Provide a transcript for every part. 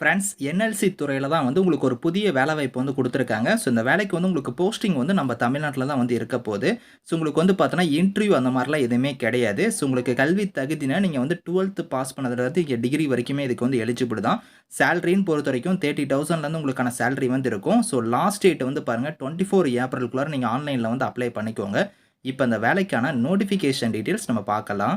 Friends NLC துறையில் தான் வந்து உங்களுக்கு ஒரு புதிய வேலைவாய்ப்பு வந்து கொடுத்துருக்காங்க ஸோ இந்த வேலைக்கு வந்து உங்களுக்கு போஸ்டிங் வந்து நம்ம தமிழ்நாட்டில் தான் வந்து இருக்க போகுது ஸோ உங்களுக்கு வந்து பார்த்தோன்னா, இன்டர்வியூ அந்த மாதிரிலாம் எதுவுமே கிடையாது. ஸோ உங்களுக்கு கல்வி தகுதினா, நீங்கள் வந்து 12த் பாஸ் பண்ணதுலேருந்து இங்கே டிகிரி வரைக்குமே இதுக்கு வந்து எலிஜிபிள் தான். சேலரின்னு பொறுத்தவரைக்கும் 30,000லேருந்து உங்களுக்கான சேலரி வந்து இருக்கும். ஸோ லாஸ்ட் டேட் வந்து பாருங்கள் டுவெண்ட்டி ஃபோர் ஏப்ரலுக்குள்ளார நீங்கள் ஆன்லைனில் வந்து அப்ளை பண்ணிக்கோங்க. இப்போ அந்த வேலைக்கான நோட்டிஃபிகேஷன் டீட்டெயில்ஸ் நம்ம பார்க்கலாம்.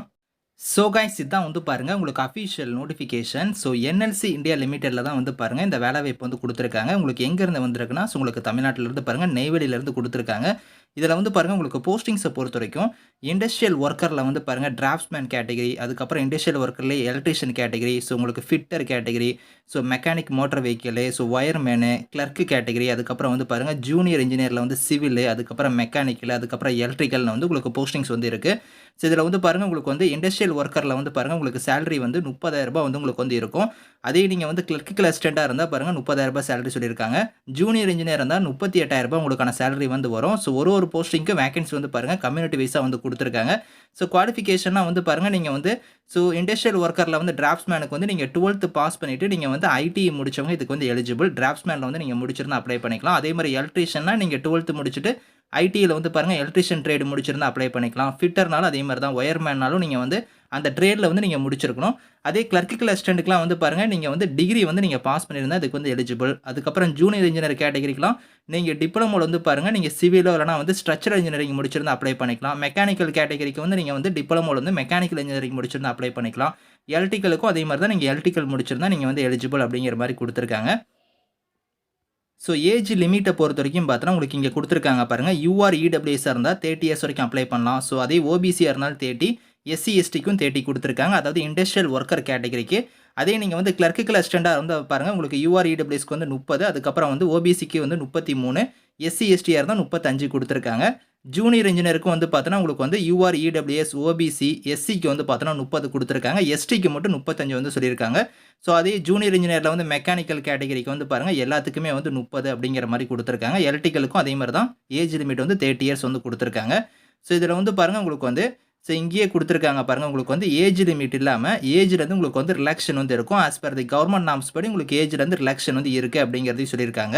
ஸோ கைஸ் இதான் வந்து பாருங்க உங்களுக்கு official notification. So NLC India லிமிடெட்ல தான் வந்து பாருங்கள் இந்த வேலைவாய்ப்பு வந்து கொடுத்துருக்காங்க உங்களுக்கு எங்கேருந்து வந்திருக்குன்னா, ஸோ உங்களுக்கு தமிழ்நாட்டிலேருந்து பாருங்கள் நெய்வேலியிலேருந்து கொடுத்துருக்காங்க இதில் வந்து பாருங்கள் உங்களுக்கு போஸ்டிங்ஸை பொறுத்த வரைக்கும் இண்டஸ்ட்ரியல் ஒர்க்கரில் வந்து பாருங்கள் டிராஃப்ட்ஸ்மேன் கேட்டகரி, அதுக்கப்புறம் இண்டஸ்ட்ரியல் ஒர்க்கர்லயே எலக்ட்ரிஷியன் கேட்டகரி, ஸோ உங்களுக்கு fitter category, so mechanic motor vehicle so wireman clerk category, அதுக்கப்புறம் வந்து பாருங்க ஜூனியர் இன்ஜினியரில் வந்து சிவில், அதுக்கப்புறம் மெக்கானிக்கல், அதுக்கப்புறம் எலக்ட்ரிக்கல்னு வந்து உங்களுக்கு போஸ்டிங்ஸ் வந்து இருக்கு. ஸோ இதில் வந்து பாருங்கள் உங்களுக்கு வந்து இண்டஸ்ட்ரியல் ஒர்க்கரில் வந்து பாருங்க உங்களுக்கு சேலரி வந்து முப்பதாயிரரூபா வந்து உங்களுக்கு வந்து இருக்கும். அதே நீங்கள் வந்து கிளர்க்கிக்கல் அசிஸ்டன்ட்டா இருந்தால் பாருங்க ரூ. 30,000 சேலரி சொல்லியிருக்காங்க. ஜூனியர் இன்ஜினியர் இருந்தால் முப்பத்தி எட்டாயிரரூபா உங்களுக்கான சேலரி வந்து வரும். ஸோ ஒரு ஒரு போஸ்டிங்க்கும் வேகன்சி வந்து பாருங்க கம்யூனிட்டி வைஸாக வந்து கொடுத்துருக்காங்க ஸோ குவாலிஃபிகேஷனாக வந்து பாருங்கள் நீங்கள் வந்து ஸோ இண்டஸ்ட்ரியல் ஒர்க்கரில் வந்து டிராஃப்ட்ஸ்மேனுக்கு வந்து நீங்கள் டுவெல்த்து பாஸ் பண்ணிவிட்டு நீங்கள் வந்து ஐடி முடிச்சவங்க இதுக்கு வந்து எலிஜிபிள். டிராஃப்ட்ஸ்மேன்ல வந்து நீங்கள் முடிச்சிருந்தா அப்ளை பண்ணிக்கலாம். அதே மாதிரி எலக்ட்ரீஷியன்னா நீங்க 12த் முடிச்சுட்டு ஐடியில் வந்து பாருங்கள் எலக்ட்ரீஷியன் ட்ரேட் முடிச்சிருந்தா அப்ளை பண்ணிக்கலாம். ஃபிட்டர்னாலும் அதே மாதிரி தான். ஒயர்மேன்னாலும் நீங்கள் வந்து அந்த ட்ரேடில் வந்து நீங்கள் முடிச்சிருக்கணும். அதே கிளர்க்கிக்கல் அசிஸ்டன்ட்க்குலாம் வந்து பாருங்கள் நீங்கள் வந்து டிகிரி வந்து நீங்கள் பாஸ் பண்ணியிருந்தா அதுக்கு வந்து எலிஜிபிள். அதுக்கப்புறம் ஜூனியர் இன்ஜினியர் கேட்டகரிக்குலாம் நீங்கள் டிப்ளமோவில் வந்து பாருங்க நீங்கள் சிவிலோ இல்லைனா வந்து ஸ்ட்ரக்சரல் இன்ஜினியரிங் முடிச்சிருந்தா அப்ளை பண்ணிக்கலாம். மெக்கானிக்கல் கேட்டகரிக்கு வந்து நீங்கள் வந்து டிப்ளமோவில் வந்து மெக்கானிக்கல் இன்ஜினியரிங் முடிச்சிருந்தா அப்ளை பண்ணிக்கலாம். எலக்ட்ரிக்கலுக்கும் அதே மாதிரி தான் நீங்கள் எலக்ட்ரிக்கல் முடிச்சிருந்தா நீங்கள் வந்து எலிஜிபிள் அப்படிங்கிற மாதிரி கொடுத்துருக்காங்க ஸோ ஏஜ் லிமிட்டை பொறுத்த வரைக்கும் பார்த்தோன்னா, உங்களுக்கு இங்கே கொடுத்துருக்காங்க பாருங்க. யூஆர் இடபிள்யூஎஸ்ஸா இருந்தா 30 இயர்ஸ் வரைக்கும் அப்ளை பண்ணலாம். ஸோ அதே ஓபிசியாக இருந்தாலும் 30, எஸ்சி, எஸ்டிக்கும் 30 கொடுத்துருக்காங்க அதாவது இண்டஸ்ட்ரியல் ஒர்க்கர் கேட்டகரிக்கு. அதே நீங்கள் வந்து கிளர்க்கிக்கல் அசிஸ்டன்ட்டா இருந்தால் பாருங்கள் உங்களுக்கு யூஆர்இடபிள்யூஸ்க்கு வந்து 30, அதுக்கப்புறம் வந்து ஓபிசிக்கு வந்து 33, எஸ்சி, எஸ்டியா இருந்தா 35 குடுத்துருக்காங்க. ஜூனியர் இன்ஜினியருக்கும் வந்து பார்த்தோன்னா, உங்களுக்கு வந்து யூஆர் இடபிள்யூஎஸ், ஓபிசி, எஸ்சிக்கு வந்து பார்த்தோன்னா முப்பது கொடுத்துருக்காங்க எஸ்டிக்கு மட்டும் 35 வந்து சொல்லியிருக்காங்க. ஸோ அதே ஜூனியர் இன்ஜினியரில் வந்து மெக்கானிக்கல் கேட்டகரிக்கு வந்து பாருங்கள் எல்லாத்துக்குமே வந்து 30 அப்படிங்கிற மாதிரி கொடுத்துருக்காங்க எலக்ட்ரிக்கலுக்கும் அதே மாதிரி தான். ஏஜ் லிமிட் வந்து 30 இயர்ஸ் வந்து கொடுத்துருக்காங்க ஸோ இதில் வந்து பாருங்கள் உங்களுக்கு வந்து ஸோ இங்கேயே கொடுத்துருக்காங்க பாருங்கள் உங்களுக்கு வந்து ஏஜ் லிமிட் இல்லாமல் ஏஜ்லேருந்து உங்களுக்கு வந்து ரிலாக்ஷன் வந்து இருக்கும். As per the government norms படி உங்களுக்கு ஏஜ்லேருந்து ரிலாக்ஷன் வந்து இருக்குது அப்படிங்கிறதையும் சொல்லியிருக்காங்க.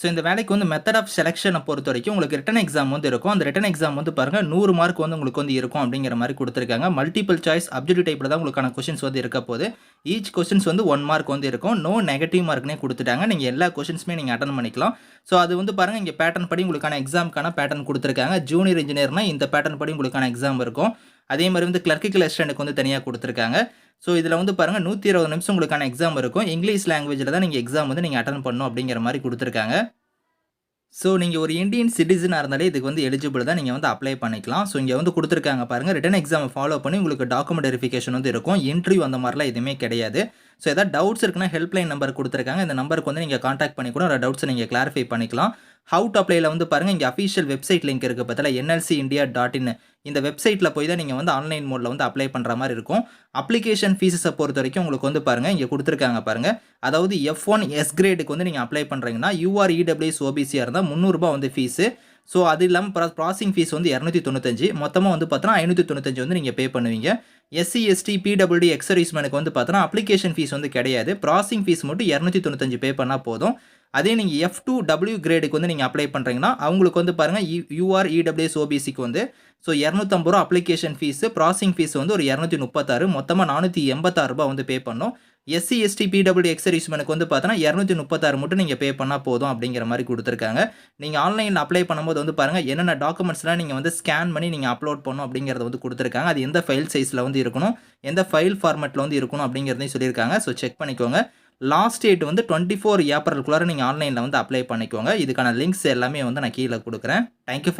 ஸோ இந்த வேலைக்கு வந்து மெத்தட் ஆஃப் செலக்ஷனை பொறுத்த வரைக்கும் உங்களுக்கு ரிட்டன் எக்ஸாம் வந்து இருக்கும். அந்த ரிட்டன் எக்ஸாம் வந்து பாருங்கள் நூறு மார்க் வந்து உங்களுக்கு வந்து இருக்கும் அப்படிங்கிற மாதிரி கொடுத்துருக்காங்க மல்டிபிள் சாய்ஸ் ஆப்ஜெக்டிவ் டைப்பில் தான் உங்களுக்கான கொஷின்ஸ் வந்து இருக்க போது. ஈச் கொஸ்டின்ஸ் வந்து ஒன் மார்க் வந்து இருக்கும். நோ நெகட்டிவ் மார்க்னே கொடுத்துட்டாங்க நீங்கள் எல்லா கொஷின்ஸுமே நீங்கள் அட்டன் பண்ணிக்கலாம். ஸோ அது வந்து பாருங்கள் இங்கே பேட்டர்ன் படி உங்களுக்கான எக்ஸாம்க்கான பேட்டர்ன் கொடுத்துருக்காங்க ஜூனியர் இன்ஜினியர்னால் இந்த பேட்டர்ன் படி உங்களுக்கான எக்ஸாம் இருக்கும். அதே மாதிரி வந்து கிளர்க்கிக்கல் அசிஸ்டன்ட்க்கு வந்து தனியாக கொடுத்துருக்காங்க ஸோ இதில் வந்து பாருங்கள் நூற்றி இருபது நிமிஷம் உங்களுக்கான எக்ஸாம் இருக்கும். இங்கிலீஷ் லாங்குவேஜில் தான் நீங்கள் எக்ஸாம் வந்து நீங்கள் அட்டன் பண்ணணும் அப்படிங்கிற மாதிரி கொடுத்துருக்காங்க ஸோ நீங்கள் ஒரு இந்தியன் சிட்டிசனாக இருந்தாலே இதுக்கு வந்து எலிஜிபிள் தான். நீங்கள் வந்து அப்ளை பண்ணிக்கலாம். ஸோ இங்கே வந்து கொடுத்துருக்காங்க பாருங்கள் ரிட்டன் எக்ஸாமை ஃபாலோ பண்ணி உங்களுக்கு டாக்குமெண்ட் வெரிஃபிகேஷன் வந்து இருக்கும். இன்டர்வியூ அந்த மாதிரிலாம் எதுவுமே கிடையாது. ஸோ எதாவது டவுட்ஸ் இருக்குன்னா ஹெல்ப்லைன் நம்பர் கொடுத்துருக்காங்க இந்த நம்பருக்கு வந்து நீங்கள் காண்டாக்ட் பண்ணி கூட உங்களோட நீங்கள் நீங்க கிளாரிஃபை பண்ணிக்கலாம். ஹவு டு அப்ளைல வந்து பாருங்க இங்கே official website link India dot இன்னு இந்த வெப்சைட்டில் போய் தான் நீங்கள் வந்து ஆன்லைன் மோடில் வந்து அப்ளை பண்ணுற மாதிரி இருக்கும். அப்ளிகேஷன் ஃபீஸஸை பொறுத்த வரைக்கும் உங்களுக்கு வந்து பாருங்கள் இங்கே கொடுத்துருக்காங்க பாருங்கள் அதாவது எஃப் ஒன் எஸ் கிரேடுக்கு வந்து நீங்கள் அப்ளை பண்ணுறீங்கன்னா யூஆர் இடபிள்யூஎஸ், ஓபிசியாக இருந்தால் ரூ. 300 வந்து ஃபீஸு. ஸோ அது இல்லாமல் ப்ரா ப்ராசிங் ஃபீஸ் வந்து இரநூத்தி தொண்ணூத்தஞ்சு மொத்தமாக வந்து பார்த்தோன்னா 595 வந்து நீங்கள் பே பண்ணுவீங்க. எஸ்சி, எஸ்டி, பிடபிள்யூடி, எக்ஸர்வீஸ்மேனுக்கு வந்து பார்த்தோன்னா அப்ளிகேஷன் ஃபீஸ் வந்து கிடையாது. ப்ராசிங் ஃபீஸ் மட்டும் 295 பே பண்ணால் போதும். அதே நீங்கள் எஃப் டூ டபிள்யூ கிரேடுக்கு வந்து நீங்கள் அப்ளை பண்ணுறீங்கன்னா அவங்களுக்கு வந்து பாருங்க யூஆர் இடபிள்யூஎஸ், ஓபிசிக்கு வந்து ஸோ இரநூத்தம்பது ரூபா அப்ளிகேஷன் ஃபீஸு, ப்ராசிங் ஃபீஸ் வந்து ஒரு இரநூத்தி முப்பத்தாறு மொத்தமாக நானூற்றி எண்பத்தாறு ரூபா வந்து பே பண்ணோம் எஸ்சி, எஸ்டி, பிடபிள்யூ எக்ஸரிஸ்மெனுக்கு வந்து பார்த்தோன்னா 236 மட்டும் நீங்கள் பே பண்ணால் போதும் அப்படிங்கிற மாதிரி கொடுத்துருக்காங்க நீங்கள் ஆன்லைனில் அப்ளை பண்ணும்போது வந்து பாருங்கள் என்னென்ன டாக்குமெண்ட்ஸ்லாம் நீங்கள் வந்து ஸ்கேன் பண்ணி நீங்கள் அப்லோட் பண்ணணும் அப்படிங்கிறத வந்து கொடுத்துருக்காங்க அது எந்த ஃபைல் சைஸில் வந்து இருக்கணும், எந்த ஃபைல் ஃபார்மெட்டில் வந்து இருக்கணும் அப்படிங்கிறதையும் சொல்லியிருக்காங்க. ஸோ செக் பண்ணிக்கோங்க. லாஸ்ட் டேட் வந்து டுவெண்ட்டி ஃபோர் ஏப்ரல்குள்ளார நீங்கள் ஆன்லைனில் வந்து அப்ளை பண்ணிக்கோங்க. இதுக்கான லிங்க்ஸ் எல்லாமே வந்து நான் கீழே கொடுக்குறேன் தேங்க் யூ